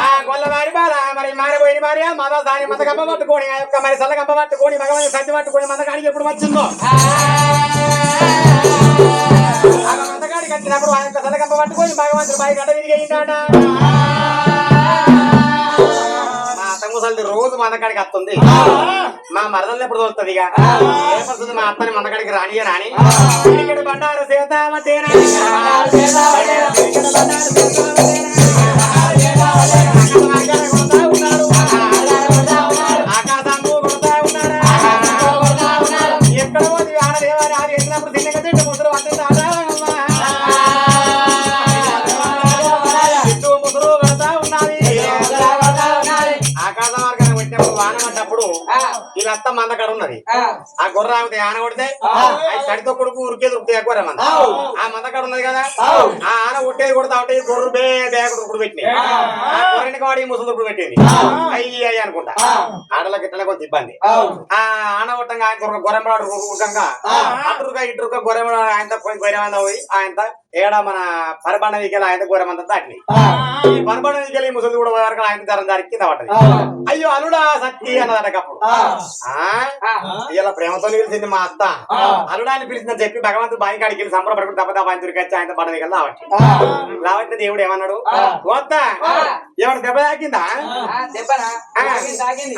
ఆ గొల్లవారి బాల మరి మారిపోయిన భార్య మద దాని మంద గంప పట్టుకొని ఆ యొక్క మరి సల్ల గంప పట్టుకొని మగవారి సత్తి పట్టుకొని మందకాడికి ఎప్పుడు వచ్చిందో? ఆ వచ్చినప్పుడు ఆ యొక్క సల్ల గంప పట్టుకొని భగవంతుడు బాయి గడ్డ విరిగి ముసలిది రోజు మందకాడికి వస్తుంది. మా మరదల్ని ఎప్పుడు తోలుతుంది ఇక? ఏమవుతుంది మా అత్తని మందకాడికి రానియే రాని. ఇక్కడ బండారు సీతావతేనా ఆది ఎక్కినప్పుడు పడ్డప్పుడు ఇలా అత్త మంద కాడ ఉన్నది. ఆ. గొర్రె ఆమె ఆన కొడితే తడితో కొడుకు ఉరికే దొరుకుతాయి గొర్రె మంద ఆ. మంద కాడ ఉన్నది కదా. ఆ. ఆన కొట్టేది కొడతా ఉంటే గొర్రె బే బేగ దుప్పుడు పెట్టినాయి ఆ. గొర్రెని ముసలు పెట్టింది. అయ్యి అయ్యి అనుకుంటా. ఆడలకి ఇట్లా కొంత ఇబ్బంది. ఆ. ఆన కొట్టంగా ఆయన గొర్రెమలాడు ఉరకంగా అటురుగా ఇటురుగా గొర్రెమలాడు ఆయన పోయి గొర్రెమంద పోయి ఆయన ఏడ మన పరబండ వీకెళ్ళి ఆయన గొర్రెమంద దాటిని ఈ పరబండ వీకెళ్ళి ముసలి కూడా వరకు ఆయన ధరం దారికి కింద పడ్డది. అయ్యో అల్లుడా సత్తి అన్నదట అప్పుడు. ఇలా ప్రేమతో పిలిచింది మా అత్త. అల్లుడాన్ని పిలిచిందని చెప్పి భగవంతుడు బాయి కాడికి వెళ్ళి సంబరపడుకుని దెబ్బ దెబ్బ ఆయన దొరికొచ్చి ఆయన బండ వీకెళ్ళి రావట్టి రావట్టి దేవుడు ఏమన్నాడు? వద్ద ఏమన్నా దెబ్బ తాకిందా?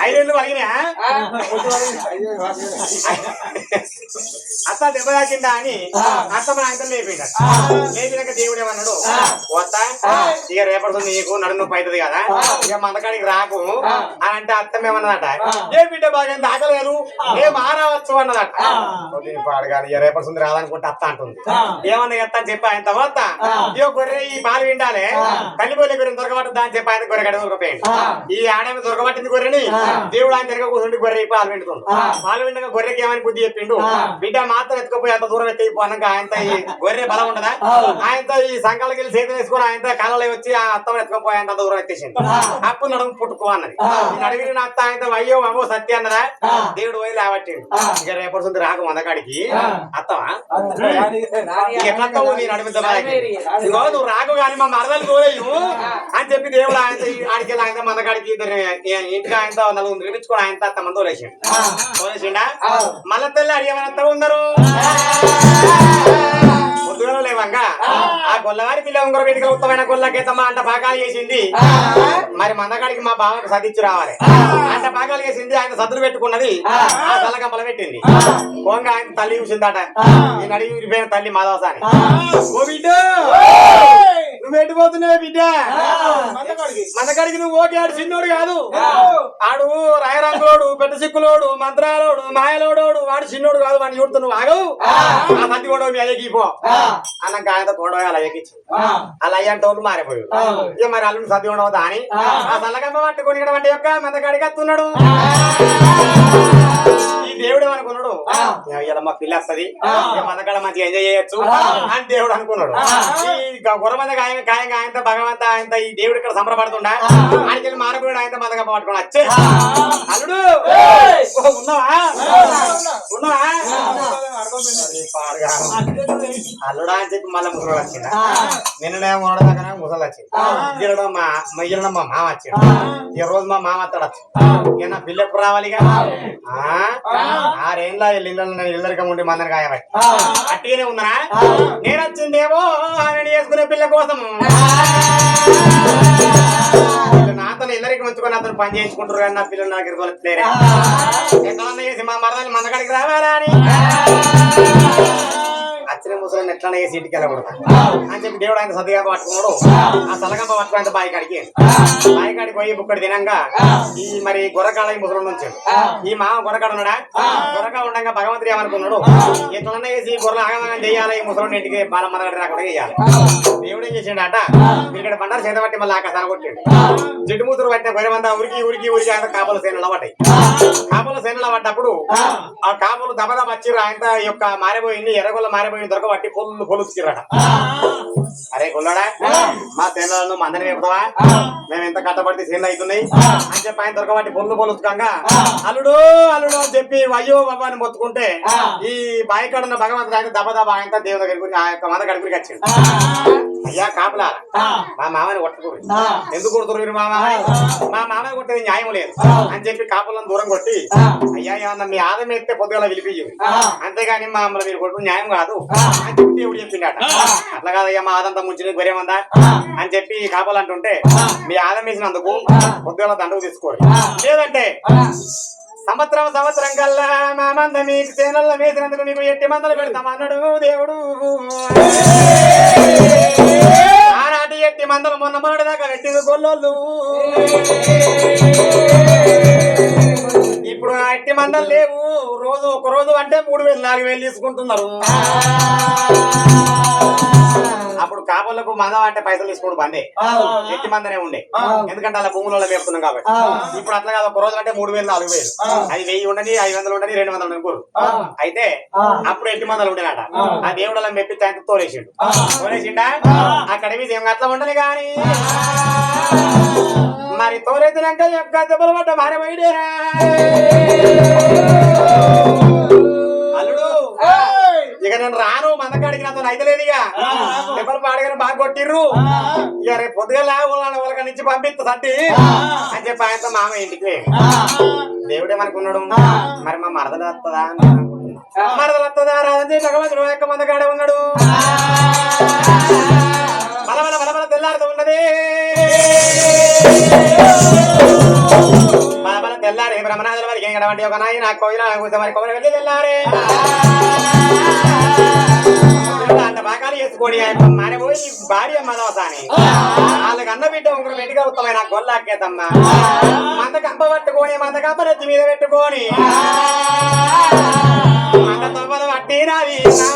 ఐదేళ్ళు వలిగినా అత్త దెబ్బ తాకిందా అని అత్త మన ఆయన లేపిండ లేపినాక దేవుడు ఏమన్నాడు? వద్ద ఇక రేపటి నీకు నడుము పైతది కదా. ఇక మందకాడికి రాకు అని అంటే అత్తం ఏమన్నదట? ఏ బిడ్డ బాగా తాకలేదు ఏ మారవచ్చు అన్నదట. దీని పాడగాని ఇక రేపటి సుంది రాదనుకుంటే అత్త అంటుంది. ఏమన్నా ఎత్త అని చెప్పి ఆయన తర్వాత ఇక గొర్రె ఈ పాలు విండాలే. తల్లిపోలే గొర్రె దొరకబట్టదా అని చెప్పి ఆయన గొర్రె గడ ఈ ఆడేమి దొరకబట్టింది గొర్రెని. దేవుడు ఆయన తిరగ కూర్చుండి గొర్రె పాలు వింటుంది పాలు విండగా గొర్రెకి ఏమని బుద్ధి చెప్పిండు? బిడ్డ మాత్రం ఎత్తుకపోయి అంత దూరం ఎత్తిపోనాక ఆయనతో ఈ గొర్రె బలం ఉండదా? ఆయనతో ఈ సంకాలకి చేతులు వేసుకొని ఆయనతో కాలలో వచ్చి ఆ అత్తం ఎత్తుకపోయి అంత దూరం ఎత్తేసింది అప్పుడు నడుము పుట్టుకో అన్నది. ఈ నడిగిరి నా అత్త ఆయనతో అయ్యో అమ్మో సత్య అన్నదా? దేవుడు పోయి లేవట్టిండు. ఇక రేపటి రాక మందకాడికి అత్తవా ఎట్లా అత్తవు నీ నడిపిద్దామని ఇదిగో నువ్వు రాకు కానీ మా మరదలు తోలేయు అని చెప్పి దేవుడు ఆయన ఆడికి ఆయన మందకాడికి ఇద్దరు ఇంటికి ఆయనతో నలుగురు నిర్మించుకొని ఆయన అత్త మంది తోలేసిండు తోలేసిండా మళ్ళా తెల్లి అడిగేమని అత్త ఉన్నారు పొద్దుగల లేవంగా? ఆ గొల్లవారి పిల్ల ఉంగర పెట్టుకు ఉత్తమైన గొల్లకేతమ్మ అంట పాకాలు చేసింది. మరి మందకాడికి మా బావకు సదిచ్చి రావాలి. అంట పాకాలు చేసింది ఆయన సద్దులు పెట్టుకున్నది ఆ. తలకంపల పెట్టింది. పోంగ ఆయన తల్లి చూసిందట. ఈ నడిగి విరిపోయిన తల్లి మాధవసాని. ఓ బిడ్డ! నువ్వు ఎట్టిపోతున్నావే బిడ్డ? మందకాడికి నువ్వు ఓకే ఆడు చిన్నోడు కాదు. ఆడు రాయరంగులోడు పెద్ద సిక్కులోడు మంత్రాలోడు మాయలోడోడు వాడు చిన్నోడు కాదు వాడిని చూడుతు నువ్వు ఆగవు. ఆ. సత్తి కూడా మీ అయ్యకి పో అన్నాక ఆయనతో గొడవ అలా ఎక్కించి అలా అయ్యంటే వాళ్ళు మారిపోయాడు ఇక మరి అల్లుడు సత్తి ఉండవద్దా అని ఆ. సల్లగమ్మ పట్టుకొని ఇక్కడ వంటి యొక్క మందకాడికి వస్తున్నాడు ఈ దేవుడు ఏమనుకున్నాడు? ఇలా మా పిల్ల వస్తుంది. మందకాడ మంచిగా ఎంజాయ్ చేయొచ్చు అని దేవుడు అనుకున్నాడు. ఈ గుర్ర మంద కాయ ఆయనతో భగవంత ఆయన ఈ దేవుడు ఇక్కడ సంబరపడుతుండా? ఆయనకి మారపోయాడు ఆయనతో మందగా పట్టుకుని వచ్చే అల్లుడు! ఉన్నావా? ఉన్నావా. అల్లుడా అని చెప్పి మళ్ళీ ముసలు వచ్చింది నిన్ననే మొన్నదాకా ముసలు వచ్చింది ఈరోజు మా మయ్యలో మా మామ వచ్చిండు. ఈ రోజు మా మామ అత్తడు వచ్చింది నా పిల్ల ఎప్పుడు రావాలిగా? ఆ? ఆరేళ్ళ ఇళ్ళ ఇల్లరికం ఉండి మందరి కాయబట్టి అట్టిగానే ఉందనా నేను వచ్చిందేమో ఆయన చేసుకునే పిల్ల కోసం. ఉంచుకొని అతను పని చేయించుకుంటారు కానీ నా పిల్లలు నాకు ఇరుకోలేరే ఎట్లా చేసి మా మరదలు మందకాడికి రావాలా అని? అచ్చిన ముసలిని ఎట్లా చేసి ఇంటికి వెళ్ళకూడదు? అని చెప్పి దేవుడు ఆయన సదిగా పట్టుకున్నాడు. ఆ. సలగంప పట్టుకుని బాయి కాడికి. బాయి కాడికి పోయి బుక్కడి తినంగా ఈ మరి గొర్రకాడ ఈ ముసలి నుంచి ఈ మామ గొర్రకాడ ఉన్నాడా? గొర్రకాడ ఉండగా భగవంతుడు ఏమనుకున్నాడు? ఎట్లన్నా చేసి గొర్రెలు ఆగమనం చేయాలి? ఈ ముసలి ఇంటికి బాల మదగడ రాకుండా చేయాలి? దేవుడు ఏం చేసిండట ఇక్కడ బండారు చేత పట్టి మళ్ళీ ఆకాశాన్ని కొట్టిండు. జిడ్డు మూతురు పట్టిన మంద ఉరికి ఉరికి ఉరికి ఆయన కాపల సేనలు పడ్డాయి. కాపల సేనలు పడ్డప్పుడు ఆ. కాపులు దబదబ వచ్చిర్రు. ఆయన యొక్క మారిపోయింది ఎర్రగొల్ల మారిపోయింది దొరకబట్టి పొల్లు పొలుచుకిరట అరే కొల్లడా మా సేనలను మందని వేపుతావా మేము ఎంత కట్టబడితే సేనలు అవుతున్నాయి? అని చెప్పి ఆయన దొరకబట్టి పొల్లు పొలుచుకంగా అల్లుడు అల్లుడు అని చెప్పి అయ్యో బాబా అని మొత్తుకుంటే ఈ బాయికాడున్న భగవంతుడు ఆయన దబదబ ఆయన దేవుని దగ్గరికి ఆ యొక్క మంద గడిపికి వచ్చిండు. అయ్యా కాపులా. మా మామని కొట్టుకురు. ఎందుకు కొడుతురు మీరు మామ. మా మామని కొట్టేది న్యాయం లేదు. అని చెప్పి కాపులను దూరం కొట్టి. అయ్యా ఏమన్నా మీ ఆదం ఎత్తే పొద్దుగల పిలిపించింది ఆ. అంతేగాని మమ్మల్ని మీరు కొట్టు న్యాయం కాదు. అని చెప్పి దేవుడు చెప్పిండట. అట్లా కాదయ్యా మా ఆదంతా ముంచిన గొర్రెమందా ఆ. అని చెప్పి కాపాలు అంటుంటే. మీ ఆదం వేసినందుకు. పొద్దుగల దండకు తీసుకోరు. లేదంటే. సంవత్సరం సంవత్సరం కల్లా మా మంద మీకు చేనల్లో వేసినందుకు మీకు ఎట్టి మందలు పెడతాం అన్నాడు దేవుడు ఆనాటి ఎట్టి మందలు మొన్న మాట దాకా పెట్టింది గొల్లోళ్ళు. ఇప్పుడు ఆ ఎట్టి మందలు లేవు. రోజు ఒక రోజు అంటే మూడు వేలు నాలుగు వేలు తీసుకుంటున్నారు. అప్పుడు కాపులకు మందం అంటే పైసలు తీసుకోవడం బందే. ఎట్టి మందనే ఉండే. ఎందుకంటే అలా భూములలో మేపుతున్నాం కాబట్టి. ఇప్పుడు అట్లా కాదు ఒక రోజు అంటే మూడు వేలు నాలుగు వేలు. అది వెయ్యి ఉండని ఐదు వందలు ఉండని రెండు వందలు ఉండని అయితే అప్పుడు ఎట్టి మందలు ఉండేనట. ఆ దేవుడు అలా మెప్పి ఆయన తోలేసిండు. తోలేసిండా? అక్కడ మీద ఏం అట్లా ఉండని గాని మరి తోలేసినాక యొక్క దెబ్బలు పడ్డ అల్లుడు ఇక నేను రాను మందకాడికి నాతో అయితే లేదు ఇక దెబ్బలు పాడగానే బాగా కొట్టిర్రు. ఇక రేపు పొద్దుగా వాళ్ళ నుంచి పంపిస్తా సట్టి. అని చెప్పి ఆయనతో మామ ఇంటికి. దేవుడే మనకున్నాడు. మరి మా మరదలు వస్తుందా. మరదలు వస్తుందా రాదని భగవంతుడు యొక్క మందకాడే ఉన్నాడు. బలబల బలబల తెల్లారుతూ ఉన్నది. బలబల తెల్లారి బ్రహ్మనాథుల వారికి ఏం కడవండి ఒక నాయి నాకు కోయిల మరి కొబ్బరి వెళ్ళి తెల్లారే. బాగాలు చేసుకొని మారిపోయి భార్య మదవసాని వాళ్ళకి అన్న బిడ్డ ఒకరు పెట్టిగా ఉత్తమైన గొల్లాకేతమ్మా మంద కంప పట్టుకొని మంద కంప నెత్తి మీద పెట్టుకొని. మంద తొవ్వలు పట్టినది నా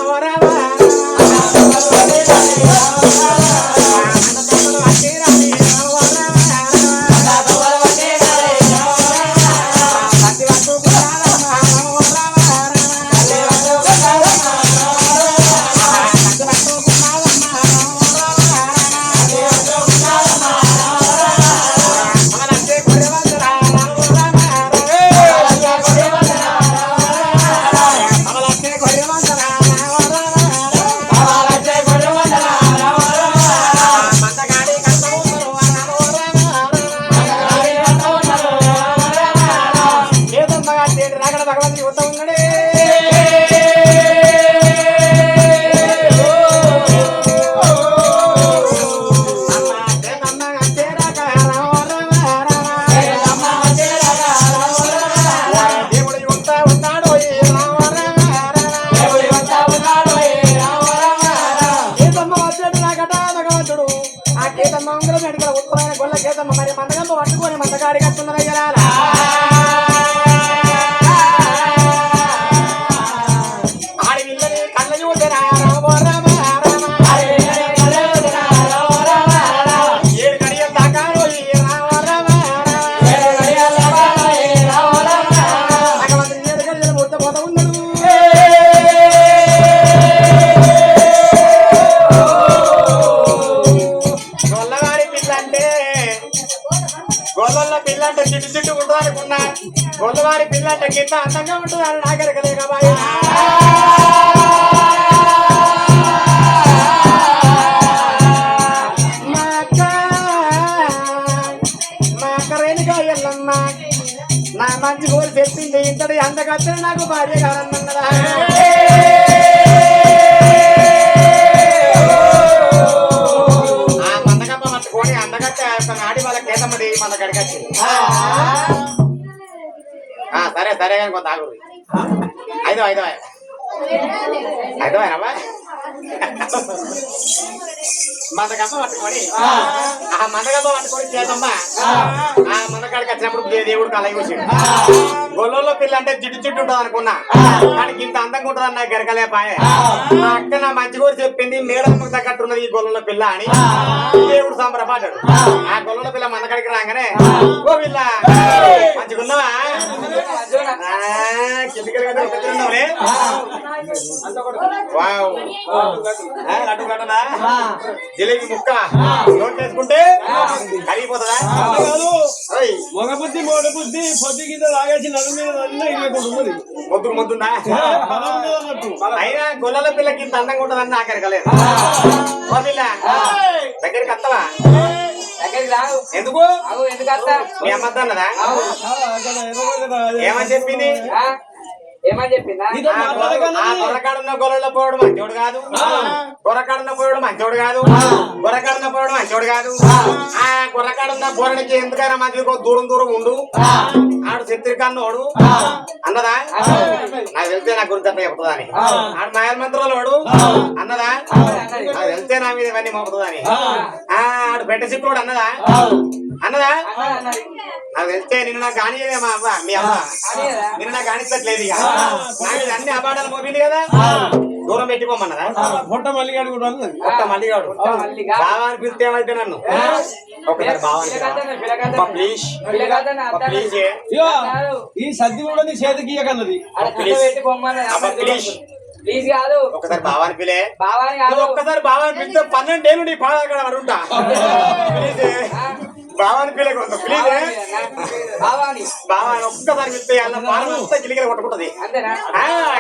నాకట భగవంతుడు ఆ కేతమ్మ ఉంగరం మెడికల ఉత్తమైన గొల్ల కేతమ్మ మరి మందగమ్మ పట్టుకొని మందగాడి కట్టున్నదయ్యా గొల్లల పిల్ల అంటే చిట్టు చిట్టు ఉంటుంది అనుకున్నా. గొల్లవారి పిల్ల అంటే కింద అందంగా ఉంటుందని అని నాగరికలేక నా మంచి కోరి చెప్పింది ఇంతటి అందగత్తె నాకు భార్య కాదన్నదా కేతమ్మది ఆ సరే సరే కానీ కొంత ఆగు. ఐదో ఐదో. ఐదో అయినా మందగప్ప పట్టుకొని ఆ మందగప్ప పట్టుకొని చేతమ్మ ఆ. మందకాడికి వచ్చినప్పుడు దే- దేవుడు కలయి కూర్చుండు. గొల్లలో పిల్ల అంటే జిడ్డు జిడ్డు ఉంటుంది అనుకున్నా. కానీ ఇంత అందంగా ఉంటుంది అన్న గరకలే పాయే మా అక్క నా మంచి కూడా చెప్పింది మేడమ్మకు తగ్గట్టున్నది ఈ గొల్లలో పిల్ల అని దేవుడు సంబరపడ్డాడు. ఆ. గొల్లలో పిల్ల మందకాడికి రాగానే ఓ పిల్ల మంచిగున్నావా? ఆ, కిందికి కదా లడ్డు కట్టనా? జిలేబీ ముక్క. నోట్ వేసుకుంటే కరిగిపోతుందా? కాదు. మగ బుద్ధి మోడ బుద్ధి పొద్దు గిద్ద లాగేసి నడు మీద ఉండదు అన్నట్టు అయినా గొల్లల పిల్లకి ఇంత అందంగా ఉంటుందని నాకు ఎరగలేదు దగ్గరికి రావు ఎందుకు? ఎందుకు మీ అమ్మ అన్నదా. ఏమని చెప్పింది? ఆ? ఏమని చెప్పిందా. గొర్రకాడున్న గొర్రెల పోవడం మంచోడు కాదు. గొర్రకాడున్న పోవడం మంచోడు కాదు. గొర్రకాడున్న పోవడం మంచోడు కాదు. ఆ. గొర్రకాడున్న గొర్రెనికి ఎందుకైనా మంచిది దూరం దూరం ఉండు. ఆడు శత్రికన్నోడు అన్నదా? నాకు వెళ్తే నా గురించి అట్లా చెప్తుందని. ఆడు మాయల మంత్రాలు వాడు అన్నదా? నాకు వెళ్తే నా మీద ఇవన్నీ మోపుతుందని. ఆడు పెట్ట చిక్కుడు అన్నదా? అన్నదా? నాకు వెళ్తే నిన్ను నాకు కానియదే మా అవ్వ మీ కానీయదా? నిన్ను నాకు కానిస్తట్లేదు ఇక. నాకు అన్ని అబాడాలు మోపింది కదా? దూరం పెట్టిపోమన్నదా? పొట్ట మల్లిగాడు కూడా కొత్త మల్లిగాడు. మల్లిగా. బావాని పిలిస్తే ఏమైతే నన్ను? ఒకసారి పిల్లగాదన్న. ప్లీజ్. ప్లీజ్ ఈ సద్ది కూడా నీ చేతికి ఇయ్యకన్నది. పెట్టి ప్లీజ్. ప్లీజ్ కాదు. ఒకసారి బావాని పిలే. బావాని కాదు. ఒక్కసారి బావాని పిలిస్తే పన్నెండేళ్ళు నీ పాద అక్కడ ప్లీజ్ బావాని పిలే కొంత ప్లీజ్ బావాని. బావాని ఒక్కసారి పిలిస్తే అన్న పానం అంతా గిలిగిల కొట్టుకుంటది.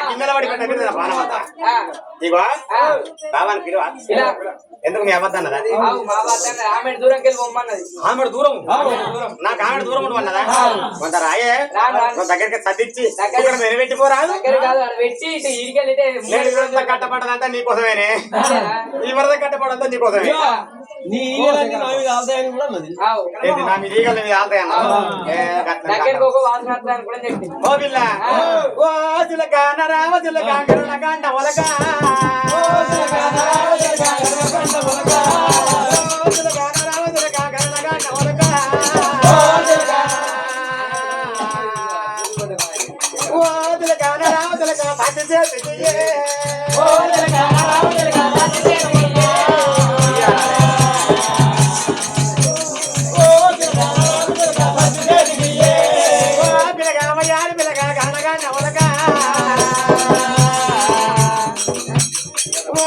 కిందల పడి నా పానం అంతా. ఇగో. బావాని పిలువ. ఎందుకు మీ అబద్ధం ఆమె బొమ్మన్నది ఆమెడు దూరం. నాకు ఆమెడు దూరం ఉండమన్నదా? కొంత రాయే. దగ్గరికి దగ్గర- ఇక్కడ పెట్టి ఇవరంతా కట్టపడ్డదంతా నీకోసమేనే? ఈ వరద కట్టపడంతా నీకోసమే నీ ఈగలన్నీ నా మీద ఆదాయాన్ని కూడా అన్నది ఏంటి నా మీద ఈగలు మీద దగ్గరికి. ఒక వాసన కూడా ఓ పిల్ల. ఓ చిలక నరామ చిలక కరుణ కంట ఒలక. ఓ చిలక నరామ చిలక కరుణ ఒలక. ఓ చిలక నరామ చిలక కరుణ కంట ఒలక. ఓ చిలక ఓ చిలక నరామ చిలక పట్టి చేతి మయారి పిలక కరుణ ఓ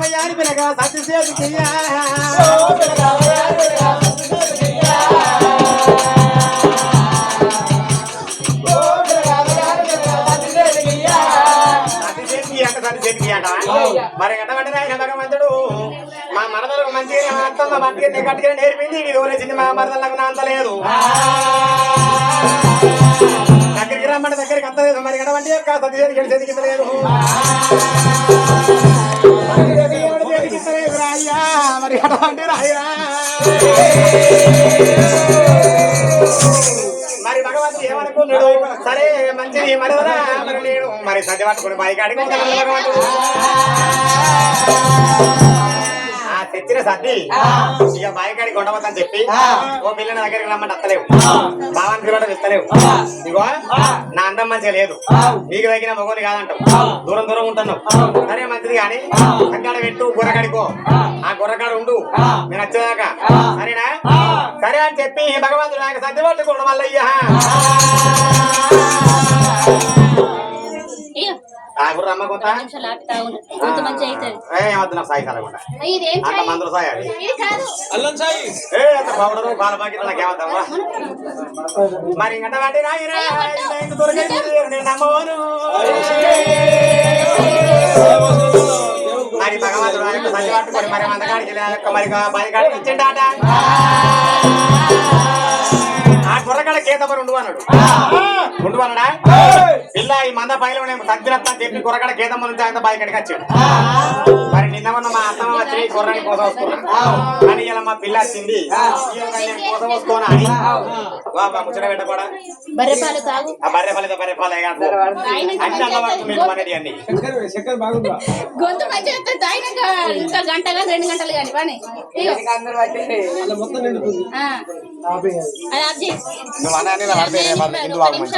మయారి ఓ మయారి మరి ఎంతమంటే ఆయన భగవంతుడు మా మరదలకు మంచి అత్తమ్మ నేర్పింది. ఇది వదిలేసింది మా మరదలకు నా అంత లేదు. రమ్మంటే దగ్గరికి అంత లేదు. మరి ఎడవంటి యొక్క సతి చేతికి ఎడు చేతికి ఇంత లేదు మరి రాయ్యా. మరి ఎడవంటి రాయ్యా. మరి భగవంతుడు ఏమనుకున్నాడు? సరే మంచిది మరదరా మరి నేను మరి సతి పట్టుకుని బయకాడికి భగవంతుడు తెచ్చిన సర్ది. ఇక బాయికాడికి ఉండవద్దని చెప్పి ఓ పిల్లని దగ్గరికి రమ్మంటే అత్తలేవు. భావానికి పిల్లడం ఇస్తలేవు. ఇగో నా అందం మంచిగా లేదు. నీకు తగిన మొగోని కాదంటావు. దూరం దూరం ఉంటున్నావు. సరే మంచిది కానీ అక్కడ పెట్టు గుర్రకాడికో ఆ. గుర్రకాడ ఉండు. నేను వచ్చేదాకా. సరేనా? సరే అని చెప్పి భగవంతుడు నాకు సర్ది పట్టుకోవడం వల్ల అయ్యా ఇయ్యో, ఆ గుర్ర అమ్మ కొంత? నిమిషాలు ఆపి తాగుండు. గొంతు మంచిగా అవుతుంది. ఏమద్దు నాకు సాయి కలగకుండా ఇదేం అంత? మందులు సాయి అది. ఇది కాదు. అల్లం సాయి. ఏ అంత పౌడరు మరి ఇంకట వాటి రాయిరా ఇంత దొరికేది నేను నమ్మవను. మరి భగవంతుడు ఆ యొక్క మరి యొక్క మరి బయకాడికి ఇచ్చిండాట. కేత మరి ఉండు అన్నాడు. అన్నాడా? పిల్ల ఈ మంద పైలో నేను సజ్జనత్తా చెప్పి కుర్రకాడ కేతమ్మ నుంచి ఆయన బయకాడికి వచ్చాడు. మరి నిన్న మొన్న మా అత్తమ్మ వచ్చి కుర్రాని కోసం వస్తున్నా కానీ ఇలా మా పిల్ల వచ్చింది నేను కోసం వస్తున్నా అని వా, ముచ్చట పెట్టకూడా బర్రె పాలు తాగు. ఆ బర్రె పాలు బర్రె పాలు కాదు తాగినాక అన్ని అలవాటు మీరు మనది బాగుందా? గొంతు మంచిగా వస్తుంది తాగినాక ఇంకా గంట కాదు రెండు గంటలు కానీ పని. నువ్వు అన్న రేపు